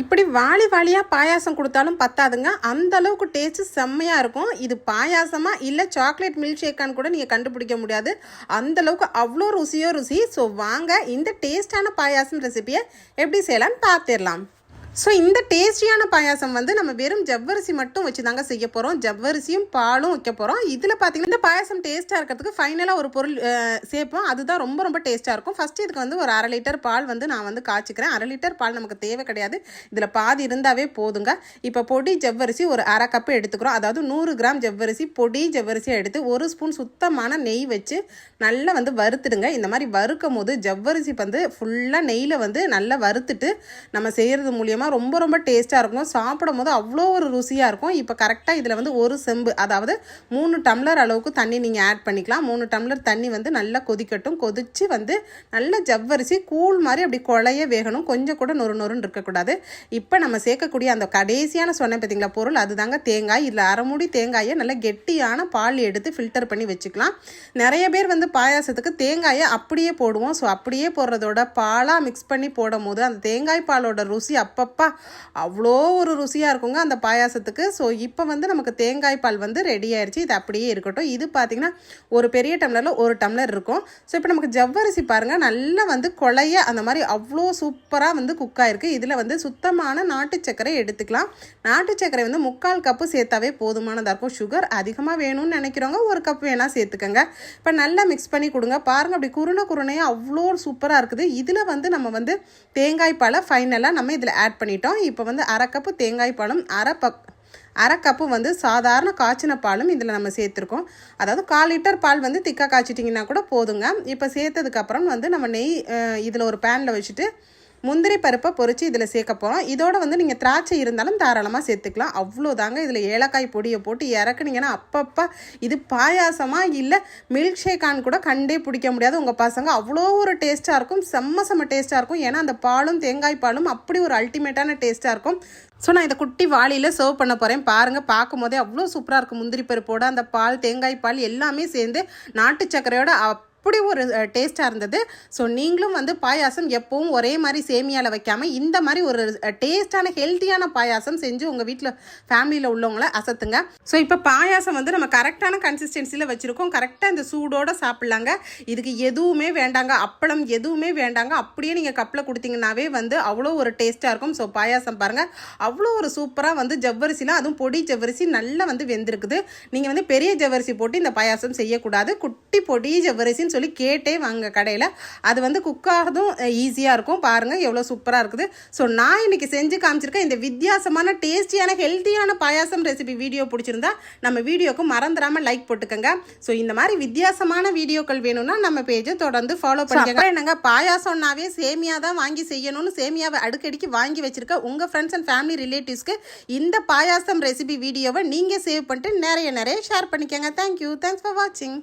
இப்படி வாளி வாளியாக பாயாசம் கொடுத்தாலும் பத்தாதுங்க. அந்த அளவுக்கு டேஸ்ட்டு செம்மையாக இருக்கும். இது பாயாசமா இல்லை சாக்லேட் மில்க் ஷேக்கான்னு கூட நீங்கள் கண்டுபிடிக்க முடியாது. அந்த அளவுக்கு அவ்வளோ ருசியோ ருசி. ஸோ வாங்க இந்த டேஸ்டான பாயாசம் ரெசிபியை எப்படி செய்யலாம்னு பார்த்துடலாம் ஸோ இந்த டேஸ்டியான பாயாசம் வந்து நம்ம வெறும் ஜவ்வரிசி மட்டும் வச்சு தாங்க செய்ய போகிறோம் ஜவ்வரிசியும் பாலும் வைக்க போகிறோம் இதில் பார்த்தீங்கன்னா இந்த பாயாசம் டேஸ்ட்டாக இருக்கிறதுக்கு ஃபைனலாக ஒரு பொருள் சேர்ப்போம். அதுதான் ரொம்ப ரொம்ப டேஸ்ட்டாக இருக்கும். ஃபஸ்ட்டு இதுக்கு வந்து ஒரு அரை லிட்டர் பால் வந்து நான் வந்து காய்ச்சிக்கிறேன். அரை லிட்டர் பால் நமக்கு தேவை கிடையாது. இதில் பாதி இருந்தாவே போதுங்க. இப்போ பொடி ஜவ்வரிசி ஒரு அரை கப்பு எடுத்துக்கிறோம். அதாவது நூறு கிராம் ஜவ்வரிசி பொடி ஜவ்வரிசியை எடுத்து ஒரு ஸ்பூன் சுத்தமான நெய் வச்சு நல்லா வந்து வறுத்துடுங்க. இந்த மாதிரி வறுக்கும் போது ஜவ்வரிசி வந்து ஃபுல்லாக நெய்யில் வந்து நல்லா வறுத்துட்டு நம்ம செய்கிறது மூலியமாக ரொம்ப ரொம்ப டேஸ்ட்டாக இருக்கும். சாப்பிடும் போது அவ்வளோ ஒரு ருசியாக இருக்கும். இப்போ கரெக்டாக இதில் வந்து ஒரு செம்பு அதாவது மூணு டம்ளர் அளவுக்கு தண்ணி நீங்கள் ஆட் பண்ணிக்கலாம். மூணு டம்ளர் தண்ணி வந்து நல்லா கொதிக்கட்டும். கொதித்து வந்து நல்லா ஜவ்வரிசி கூழ் மாதிரி அப்படி குழைய வேகணும். கொஞ்சம் கூட நொறு நொறுன்னு இருக்கக்கூடாது. இப்போ நம்ம சேர்க்கக்கூடிய அந்த கடைசியான சொன்னேன் பார்த்தீங்களா பொருள் அதுதாங்க தேங்காய். இதில் அரைமுடி தேங்காயை நல்லா கெட்டியான பால் எடுத்து ஃபில்டர் பண்ணி வச்சுக்கலாம். நிறைய பேர் வந்து பாயாசத்துக்கு தேங்காயை அப்படியே போடுவோம். ஸோ அப்படியே போடுறதோட பாலாக மிக்ஸ் பண்ணி போடும் போது அந்த தேங்காய் பாலோட ருசி அப்போ அவ்வளோ ஒரு ருசியாக இருக்குங்க அந்த பாயாசத்துக்கு. ஸோ இப்போ வந்து நமக்கு தேங்காய் பால் வந்து ரெடி ஆயிடுச்சு இது அப்படியே இருக்கட்டும். இது பார்த்திங்கன்னா ஒரு பெரிய டம்ளரில் ஒரு டம்ளர் இருக்கும். ஸோ இப்போ நமக்கு ஜவ்வரிசி பாருங்கள் நல்லா வந்து கொலைய அந்த மாதிரி அவ்வளோ சூப்பராக வந்து குக் ஆகிருக்கு இதில் வந்து சுத்தமான நாட்டு சர்க்கரை எடுத்துக்கலாம். நாட்டு சர்க்கரை வந்து முக்கால் கப்பு சேர்த்தாவே போதுமானதாக இருக்கும். சுகர் அதிகமாக வேணும்னு நினைக்கிறவங்க ஒரு கப் வேணால் சேர்த்துக்கோங்க. இப்போ நல்லா மிக்ஸ் பண்ணி கொடுங்க. பாருங்கள் அப்படி குருணை குருணையாக அவ்வளோ சூப்பராக இருக்குது. இதில் வந்து நம்ம வந்து தேங்காய் பாலை ஃபைனலாக நம்ம இதில் ஆட் பண்ணிட்டோம். இப்போ வந்து அரை கப்பு தேங்காய் பாலும் அரை பக் அரை கப்பு வந்து சாதாரண காய்ச்சின பாலும் இதில் நம்ம சேர்த்துருக்கோம். அதாவது கால் லிட்டர் பால் வந்து திக்காக காய்ச்சிட்டிங்கன்னா கூட போதுங்க. இப்போ சேர்த்ததுக்கப்புறம் வந்து நம்ம நெய் இதில் ஒரு பேனில் வச்சுட்டு முந்திரி பருப்பை பொரித்து இதில் சேர்க்க போகிறோம் இதோட வந்து நீங்கள் திராட்சை இருந்தாலும் தாராளமாக சேர்த்துக்கலாம். அவ்வளோதாங்க. இதில் ஏலக்காய் பொடியை போட்டு இறக்குனீங்கன்னா அப்பப்போ இது பாயாசமாக இல்லை மில்க் ஷேக்கான்னு கூட கண்டே பிடிக்க முடியாது. உங்கள் பசங்க அவ்வளோ ஒரு டேஸ்ட்டாக இருக்கும். செம்ம செம்ம டேஸ்ட்டாக இருக்கும். ஏன்னா அந்த பாலும் தேங்காய் பாலும் அப்படி ஒரு அல்டிமேட்டான டேஸ்ட்டாக இருக்கும். ஸோ நான் இதை குட்டி வாளியில் சர்வ் பண்ண போகிறேன் பாருங்கள் பார்க்கும் போதே அவ்வளோ சூப்பராக இருக்கும் முந்திரி பருப்போட அந்த பால் தேங்காய் பால் எல்லாமே சேர்ந்து நாட்டு சர்க்கரையோட அப்படி ஒரு டேஸ்ட்டாக இருந்தது. ஸோ நீங்களும் வந்து பாயாசம் எப்பவும் ஒரே மாதிரி சேமியாவில் வைக்காமல் இந்த மாதிரி ஒரு டேஸ்ட்டான ஹெல்த்தியான பாயாசம் செஞ்சு உங்கள் வீட்டில் ஃபேமிலியில் உள்ளவங்கள அசத்துங்க. ஸோ இப்போ பாயாசம் வந்து நம்ம கரெக்டான கன்சிஸ்டன்சியில் வச்சுருக்கோம். கரெக்டாக இந்த சூடோடு சாப்பிட்லாங்க. இதுக்கு எதுவுமே வேண்டாங்க. அப்பளம் எதுவுமே வேண்டாங்க. அப்படியே நீங்கள் கப்பில் கொடுத்தீங்கன்னாவே வந்து அவ்வளோ ஒரு டேஸ்ட்டாக இருக்கும். ஸோ பாயாசம் பாருங்கள் அவ்வளோ ஒரு சூப்பராக வந்து ஜவ்வரிசிலாம் அதுவும் பொடி ஜவ்வரிசி நல்லா வந்து வெந்திருக்குது. நீங்கள் வந்து பெரிய ஜவ்வரிசி போட்டு இந்த பாயாசம் செய்யக்கூடாது. குட்டி பொடி ஜவ்வரிசின்னு சொல்லி கேட்டே வாங்க கடையில். அது வந்து குக் ஆகிறதும் ஈஸியாக இருக்கும். பாருங்கள் எவ்வளோ சூப்பராக இருக்குது. ஸோ நான் இன்னைக்கு செஞ்சு காமிச்சிருக்கேன் இந்த வித்தியாசமான டேஸ்டியான ஹெல்த்தியான பாயாசம் ரெசிபி வீடியோ பிடிச்சிருந்தா நம்ம வீடியோக்கு மறந்துடாமல் லைக் போட்டுக்கோங்க. ஸோ இந்த மாதிரி வித்தியாசமான வீடியோக்கள் வேணும்னா நம்ம பேஜை தொடர்ந்து ஃபாலோ பண்ணிக்கோங்க. என்னங்க பாயாசம்னாவே சேமியா தான் வாங்கி செய்யணும்னு சேமியாவை அடுக்கடிக்கு வாங்கி வச்சிருக்க உங்கள் ஃப்ரெண்ட்ஸ் அண்ட் ஃபேமிலி ரிலேட்டிவ்ஸ்க்கு இந்த பாயாசம் ரெசிபி வீடியோவை நீங்கள் சேவ் பண்ணிட்டு நிறைய நிறைய ஷேர் பண்ணிக்கோங்க. தேங்க்யூ தேங்க்ஸ் ஃபார் வாட்சிங்